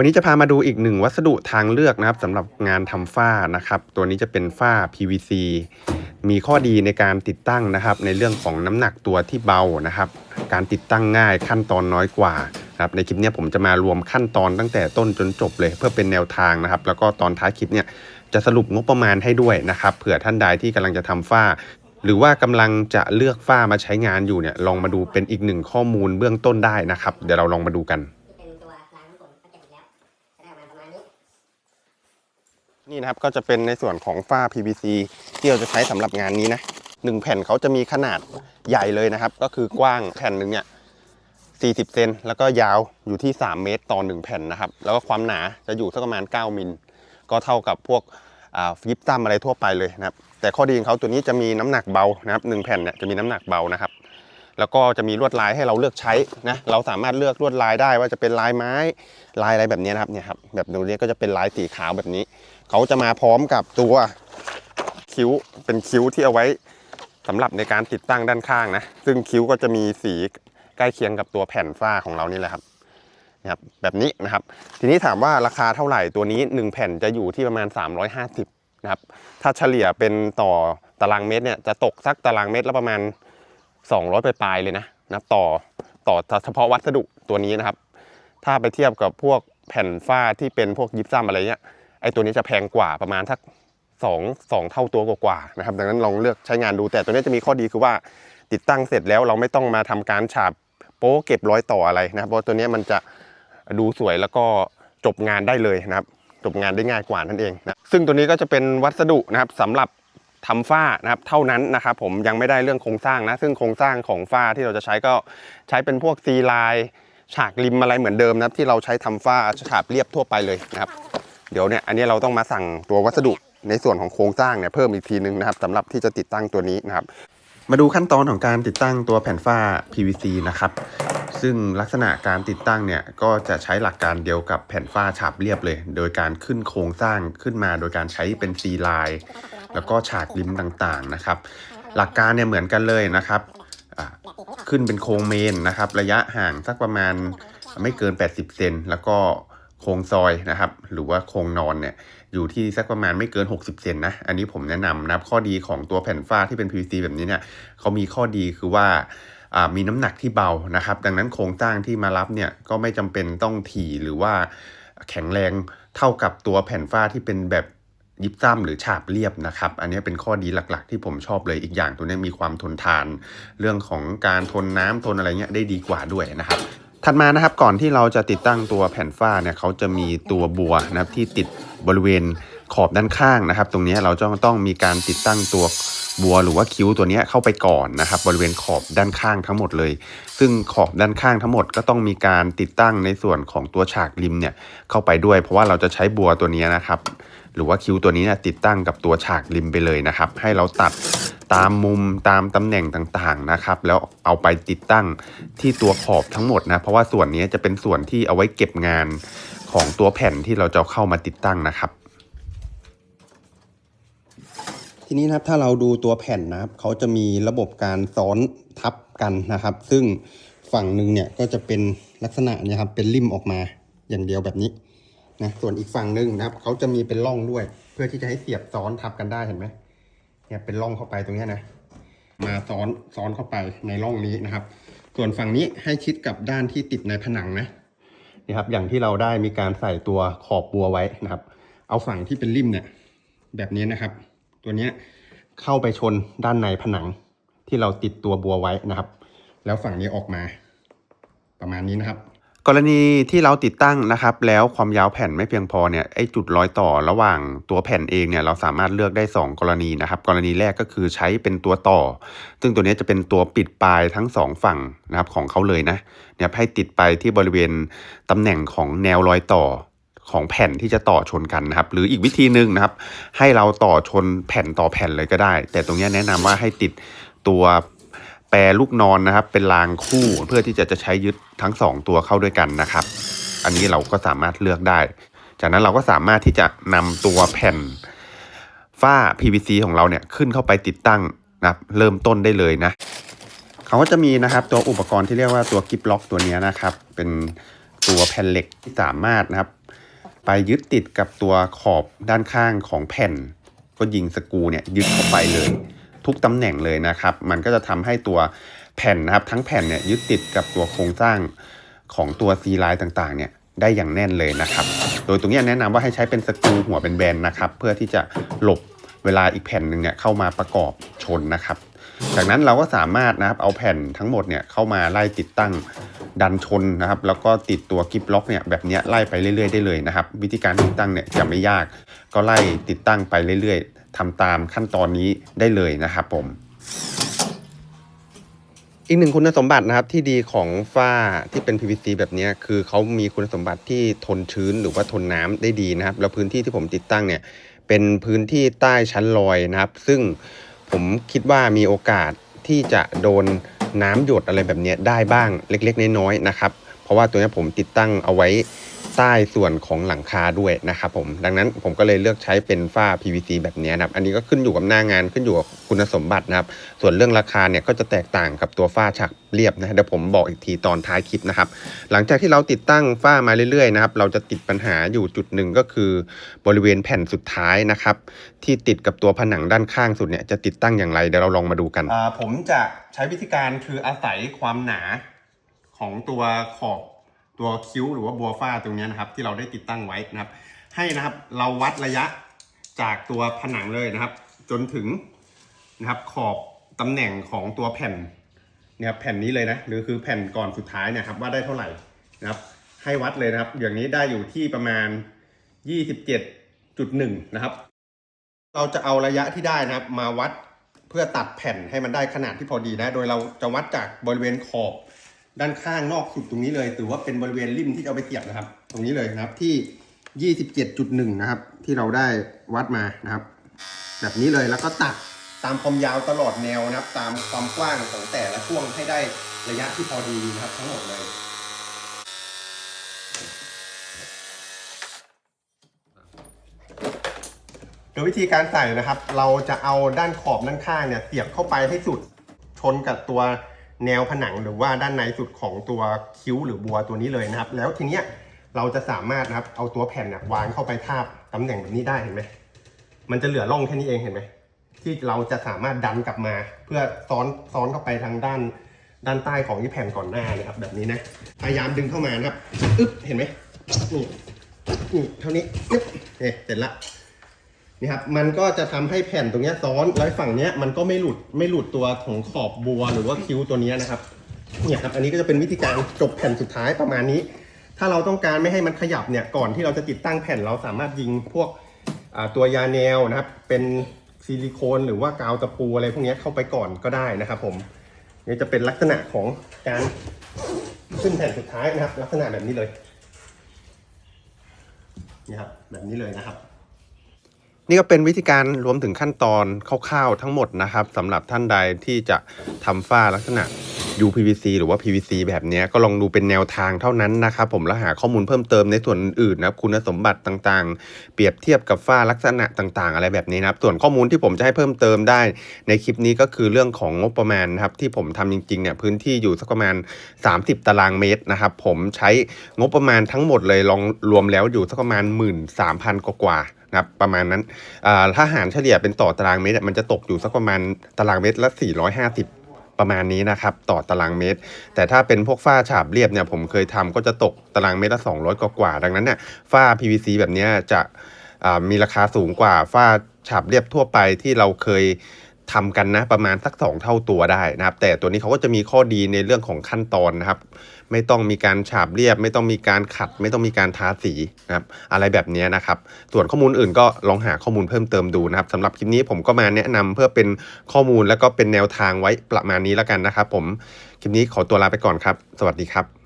วันนี้จะพามาดูอีกหนึ่งวัสดุทางเลือกนะครับสำหรับงานทำฝ้านะครับ ตัวนี้จะเป็นฝ้า PVC มีข้อดีในการติดตั้งนะครับ ในเรื่องของน้ำหนักตัวที่เบานะครับ การติดตั้งง่ายขั้นตอนน้อยกว่าครับในคลิปนี้ผมจะมารวมขั้นตอนตั้งแต่ต้นจนจบเลย เพื่อเป็นแนวทางนะครับ แล้วก็ตอนท้ายคลิปเนี่ยจะสรุปงบประมาณให้ด้วยนะครับเผื่อท่านใดที่กำลังจะทำฝ้า หรือว่ากำลังจะเลือกฝ้ามาใช้งานอยู่เนี่ยลองมาดูเป็นอีกหนึ่งข้อมูลเบื้องต้นได้นะครับ เดี๋ยวเราลองมาดูกัน นี่นะครับก็จะเป็นในส่วนของฝ้า PVC ที่เราจะใช้สำหรับงานนี้นะหนึ่งแผ่นเขาจะมีขนาดใหญ่เลยนะครับ ก็คือกว้างแผ่นหนึ่งเนี่ย40 เซนแล้วก็ยาวอยู่ที่ 3 เมตรต่อ 1 แผ่นนะครับ แล้วก็ความหนาจะอยู่สักประมาณ 9 มิล ก็เท่ากับพวกยิปซัมอะไรทั่วไปเลยนะครับ แต่ข้อดีของเขาตัวนี้จะมีน้ำหนักเบานะครับหนึ่งแผ่นเนี่ยจะมีน้ำหนักเบานะครับ แล้วก็จะมีลวดลายให้เราเลือกใช้นะเราสามารถเลือกลวดลายได้ว่าจะเป็นลายไม้ลายอะไรแบบนี้นะครับเนี่ยครับแบบตรงนี้ก็จะเป็นลายสีขาวแบบนี้ เขาจะมาพร้อมกับตัวคิ้วเป็นคิ้วที่เอาไว้สำหรับในการติดตั้งด้านข้างนะซึ่งคิ้วก็จะมีสีใกล้เคียงกับตัวแผ่นฝ้าของเรานี่แหละครับนะครับแบบนี้นะครับ ทีนี้ถามว่าราคาเท่าไหร่ตัวนี้ 1 แผ่นจะอยู่ที่ประมาณ 350นะครับถ้าเฉลี่ยเป็นต่อตารางเมตรเนี่ยจะตกสักตารางเมตรละประมาณ 200ไปปลายๆเลยนะนะต่อต่อเฉพาะวัสดุตัวนี้นะครับ ถ้าไปเทียบกับพวกแผ่นฝ้าที่เป็นพวกยิปซัมอะไรเงี้ยไอตัวนี้จะแพงกว่าประมาณสักสองสองเท่าตัวกว่าๆนะครับ ดังนั้นลองเลือกใช้งานดูแต่ตัวนี้จะมีข้อดีคือว่าติดตั้งเสร็จแล้วเราไม่ต้องมาทำการฉาบโป๊เก็บร้อยต่ออะไรนะครับเพราะตัวนี้มันจะดูสวยแล้วก็จบงานได้เลยนะครับ จบงานได้ง่ายกว่านั่นเองนะซึ่งตัวนี้ก็จะเป็นวัสดุนะครับสำหรับ ทำฝ้านะครับเท่านั้นนะครับผมยังไม่ได้เรื่องโครงสร้างนะ ซึ่งโครงสร้างของฝ้าที่เราจะใช้ก็ใช้เป็นพวกซีไลน์ฉากริมอะไรเหมือนเดิมนะครับ ที่เราใช้ทำฝ้าฉาบเรียบทั่วไปเลยนะครับ เดี๋ยวเนี่ยอันนี้เราต้องมาสั่งตัววัสดุในส่วนของโครงสร้างเนี่ยเพิ่มอีกทีนึงนะครับสำหรับที่จะติดตั้งตัวนี้นะครับ มาดูขั้นตอนของการติดตั้งตัวแผ่นฝ้า PVC นะครับ ซึ่งลักษณะการติดตั้งเนี่ยก็จะใช้หลักการเดียวกับแผ่นฝ้าฉาบเรียบเลย โดยการขึ้นโครงสร้างขึ้นมา โดยการใช้เป็นซีไลน์แล้วก็ฉากริมต่างๆนะครับ หลักการเนี่ยเหมือนกันเลยนะครับขึ้นเป็นโครงเมนนะครับ ระยะห่างสักประมาณไม่เกิน 80 เซนแล้วก็โครงซอยนะครับ หรือว่าโครงนอนเนี่ยอยู่ที่สักประมาณไม่เกิน 60 เซนนะ อันนี้ผมแนะนำนะครับข้อดีของตัวแผ่นฝ้าที่เป็น PVC แบบนี้เนี่ยเขามีข้อดีคือว่า มีน้ำหนักที่เบานะครับ ดังนั้นโครงสร้างที่มารับเนี่ยก็ไม่จำเป็นต้องถี่หรือว่าแข็งแรงเท่ากับตัวแผ่นฝ้าที่เป็นแบบยิบซ้ำหรือฉาบเรียบนะครับ อันนี้เป็นข้อดีหลักๆ ที่ผมชอบเลยอีกอย่างตัวนี้มีความทนทาน เรื่องของการทนน้ำทนอะไรเงี้ยได้ดีกว่าด้วยนะครับถัดมานะครับก่อนที่เราจะติดตั้งตัวแผ่นฝ้าเนี่ยเขาจะมีตัวบัวนะครับที่ติดบริเวณขอบด้านข้างนะครับ ตรงนี้เราจะต้องมีการติดตั้งตัว บัวหรือว่าคิ้วตัวนี้เข้าไปก่อนนะครับ บริเวณขอบด้านข้างทั้งหมดเลย ซึ่งขอบด้านข้างทั้งหมดก็ต้องมีการติดตั้งในส่วนของตัวฉากริมเนี่ยเข้าไปด้วย เพราะว่าเราจะใช้บัวตัวนี้นะครับ หรือว่าคิ้วตัวนี้เนี่ยติดตั้งกับตัวฉากริมไปเลยนะครับ ให้เราตัดตามมุมตามตำแหน่งต่างๆนะครับ แล้วเอาไปติดตั้งที่ตัวขอบทั้งหมดนะเพราะว่าส่วนนี้จะเป็นส่วนที่เอาไว้เก็บงานของตัวแผ่นที่เราจะเข้ามาติดตั้งนะครับ ทีนี้นะครับถ้าเราดูตัวแผ่นนะครับเขาจะมีระบบการซ้อนทับกันนะครับ ซึ่งฝั่งหนึ่งเนี่ยก็จะเป็นลักษณะเนี่ยครับเป็นริมออกมาอย่างเดียวแบบนี้นะส่วนอีกฝั่งหนึ่งนะครับเขาจะมีเป็นร่องด้วย เพื่อที่จะให้เสียบซ้อนทับกันได้เห็นไหมเนี่ยเป็นร่องเข้าไปตรงนี้นะมาซ้อนซ้อนเข้าไปในร่องนี้นะครับ ส่วนฝั่งนี้ให้ชิดกับด้านที่ติดในผนังนะนี่ครับอย่างที่เราได้มีการใส่ตัวขอบบัวไว้นะครับ เอาฝั่งที่เป็นริมเนี่ยแบบนี้นะครับ ตัวนี้เข้าไปชนด้านในผนังที่เราติดตัวบัวไว้นะครับ แล้วฝั่งนี้ออกมาประมาณนี้นะครับ กรณีที่เราติดตั้งนะครับ แล้วความยาวแผ่นไม่เพียงพอเนี่ยไอ้จุดรอยต่อระหว่างตัวแผ่นเองเนี่ยเราสามารถเลือกได้ 2 กรณีนะครับ กรณีแรกก็คือใช้เป็นตัวต่อ ซึ่งตัวนี้จะเป็นตัวปิดปลายทั้งสองฝั่งนะครับของเขาเลยนะเนี่ยให้ติดไปที่บริเวณตำแหน่งของแนวรอยต่อ ของแผ่นที่จะต่อชนกันนะครับ หรืออีกวิธีหนึ่งนะครับ ให้เราต่อชนแผ่นต่อแผ่นเลยก็ได้ แต่ตรงนี้แนะนำว่าให้ติดตัวแปรลูกนอนนะครับ เป็นรางคู่เพื่อที่จะจะใช้ยึดทั้งสองตัวเข้าด้วยกันนะครับ อันนี้เราก็สามารถเลือกได้ จากนั้นเราก็สามารถที่จะนำตัวแผ่นฝ้า PVC ของเราเนี่ยขึ้นเข้าไปติดตั้งนะครับเริ่มต้นได้เลยนะเขาก็จะมีนะครับตัวอุปกรณ์ที่เรียกว่าตัวกิฟล็อกตัวนี้นะครับ เป็นตัวแผ่นเหล็กที่สามารถนะครับ ไปยึดติดกับตัวขอบด้านข้างของแผ่น ก็ยิงสกูเนี่ยยึดเข้าไปเลย ทุกตำแหน่งเลยนะครับ มันก็จะทำให้ตัวแผ่นนะครับ ทั้งแผ่นเนี่ยยึดติดกับตัวโครงสร้างของตัวซีไลน์ต่างๆเนี่ยได้อย่างแน่นเลยนะครับ โดยตรงนี้แนะนำว่าให้ใช้เป็นสกูหัวเป็นแบนนะครับ เพื่อที่จะหลบเวลาอีกแผ่นหนึ่งเนี่ยเข้ามาประกอบชนนะครับ จากนั้นเราก็สามารถนะครับเอาแผ่นทั้งหมดเนี่ยเข้ามาไล่ติดตั้ง ดันชนนะครับแล้วก็ติดตัวกิฟล็อกเนี่ยแบบนี้ไล่ไปเรื่อยๆได้เลยนะครับ วิธีการติดตั้งเนี่ยจะไม่ยาก ก็ไล่ติดตั้งไปเรื่อยๆทำตามขั้นตอนนี้ได้เลยนะครับผมอีกหนึ่งคุณสมบัตินะครับที่ดีของฝ้าที่เป็น PVC แบบนี้คือเขามีคุณสมบัติที่ทนชื้นหรือว่าทนน้ำได้ดีนะครับ แล้วพื้นที่ที่ผมติดตั้งเนี่ยเป็นพื้นที่ใต้ชั้นลอยนะครับ ซึ่งผมคิดว่ามีโอกาส ที่จะโดนน้ำหยดอะไรแบบนี้ได้บ้างเล็ก ๆ น้อยๆนะครับ เพราะว่าตัวนี้ผมติดตั้งเอาไว้ ใต้ส่วนของหลังคาด้วยนะครับผมดังนั้นผมก็เลยเลือกใช้เป็นฝ้า PVC แบบนี้นะครับอันนี้ก็ขึ้นอยู่กับหน้างานขึ้นอยู่กับคุณสมบัตินะครับส่วนเรื่องราคาเนี่ยก็จะแตกต่างกับตัวฝ้าฉากเรียบนะเดี๋ยวผมบอกอีกทีตอนท้ายคลิปนะครับหลังจากที่เราติดตั้งฝ้ามาเรื่อยๆนะครับเราจะติดปัญหาอยู่จุดหนึ่งก็คือบริเวณแผ่นสุดท้ายนะครับที่ติดกับตัวผนังด้านข้างสุดเนี่ยจะติดตั้งอย่างไรเดี๋ยวเราลองมาดูกันผมจะใช้วิธีการคืออาศัยความหนาของตัวขอบ ตัวคิ้วหรือว่าบัวฝ้าตรงนี้นะครับที่เราได้ติดตั้งไว้นะครับ ให้นะครับเราวัดระยะจากตัวผนังเลยนะครับ จนถึงนะครับขอบตำแหน่งของตัวแผ่นเนี่ยครับแผ่นนี้เลยนะหรือคือแผ่นก่อนสุดท้ายเนี่ยครับว่าได้เท่าไหร่นะครับให้วัดเลยนะครับ อย่างนี้ได้อยู่ที่ประมาณ 27.1 นะครับ เราจะเอาระยะที่ได้นะครับ มาวัดเพื่อตัดแผ่นให้มันได้ขนาดที่พอดีนะ โดยเราจะวัดจากบริเวณขอบ ด้านข้างนอกสุดตรงนี้เลย ถือว่าเป็นบริเวณริมที่จะเอาไปเสียบนะครับ ตรงนี้เลยนะครับที่ 27.1 นะครับ ที่เราได้วัดมานะครับ แบบนี้เลยแล้วก็ตัดตามความยาวตลอดแนวนะครับ ตามความกว้างของแต่ละช่วงให้ได้ระยะที่พอดีนะครับ ทั้งหมดเลยโดยวิธีการใส่นะครับ เราจะเอาด้านขอบด้านข้างเนี่ยเสียบเข้าไปให้สุดชนกับตัว แนวผนังหรือว่าด้านในสุดของตัวคิ้วหรือบัวตัวนี้เลยนะครับ แล้วทีเนี้ยเราจะสามารถนะครับเอาตัวแผ่นเนี่ยวางเข้าไปทาบตำแหน่งแบบนี้ได้เห็นไหมมันจะเหลือร่องแค่นี้เองเห็นไหมที่เราจะสามารถดันกลับมา เพื่อซ้อนซ้อนเข้าไปทางด้านด้านใต้ของที่แผ่นก่อนหน้านะครับ แบบนี้นะพยายามดึงเข้ามานะครับอึ๊บเห็นไหมนี่นี่เท่านี้อึ๊บเนี่ยเสร็จละ นี่ครับ มันก็จะทำให้แผ่นตรงนี้ซ้อนแล้วฝั่งเนี้ยมันก็ไม่หลุดไม่หลุดตัวของขอบบัวหรือว่าคิ้วตัวนี้นะครับ เนี่ยครับ อันนี้ก็จะเป็นวิธีการจบแผ่นสุดท้ายประมาณนี้ ถ้าเราต้องการไม่ให้มันขยับเนี่ย ก่อนที่เราจะติดตั้งแผ่นเราสามารถยิงพวกตัวยาแนวนะครับ เป็นซิลิโคนหรือว่ากาวตะปูอะไรพวกนี้เข้าไปก่อนก็ได้นะครับผมนี่จะเป็นลักษณะของการขึ้นแผ่นสุดท้ายนะครับ ลักษณะแบบนี้เลยนี่ครับแบบนี้เลยนะครับ นี่ก็เป็นวิธีการรวมถึงขั้นตอนคร่าวๆทั้งหมดนะครับสำหรับท่านใดที่จะทำฝ้าลักษณะ UPVC หรือว่า PVC แบบนี้ก็ลองดูเป็นแนวทางเท่านั้นนะครับผมแล้วหาข้อมูลเพิ่มเติมในส่วนอื่นนะครับคุณสมบัติต่างๆ เปรียบเทียบกับฝ้าลักษณะต่างๆ อะไรแบบนี้นะครับ ส่วนข้อมูลที่ผมจะให้เพิ่มเติมได้ ในคลิปนี้ก็คือเรื่องของงบประมาณนะครับที่ผมทำจริงๆเนี่ยพื้นที่อยู่สักประมาณ 30 ตารางเมตรนะครับผมใช้งบประมาณทั้งหมดเลยลองรวมแล้วอยู่สักประมาณ 13,000กว่าๆ นะครับประมาณนั้นถ้าหารเฉลี่ยเป็นต่อตารางเมตรมันจะตกอยู่สักประมาณตารางเมตรละ 450ประมาณนี้นะครับต่อตารางเมตร แต่ถ้าเป็นพวกฝ้าฉาบเรียบเนี่ยผมเคยทำก็จะตกตารางเมตรละ 200 กว่ากว่าๆดังนั้นเนี่ยฝ้า PVC แบบนี้จะมีราคาสูงกว่าฝ้าฉาบเรียบทั่วไปที่เราเคย ทำกันนะประมาณสัก 2 เท่าตัวได้นะครับ แต่ตัวนี้เขาก็จะมีข้อดีในเรื่องของขั้นตอนนะครับ ไม่ต้องมีการฉาบเรียบ ไม่ต้องมีการขัด ไม่ต้องมีการทาสีนะครับ อะไรแบบนี้นะครับ ส่วนข้อมูลอื่นก็ลองหาข้อมูลเพิ่มเติมดูนะครับสำหรับคลิปนี้ผมก็มาแนะนำเพื่อเป็นข้อมูลแล้วก็เป็นแนวทางไว้ประมาณนี้แล้วกันนะครับ ผมคลิปนี้ขอตัวลาไปก่อนครับ สวัสดีครับ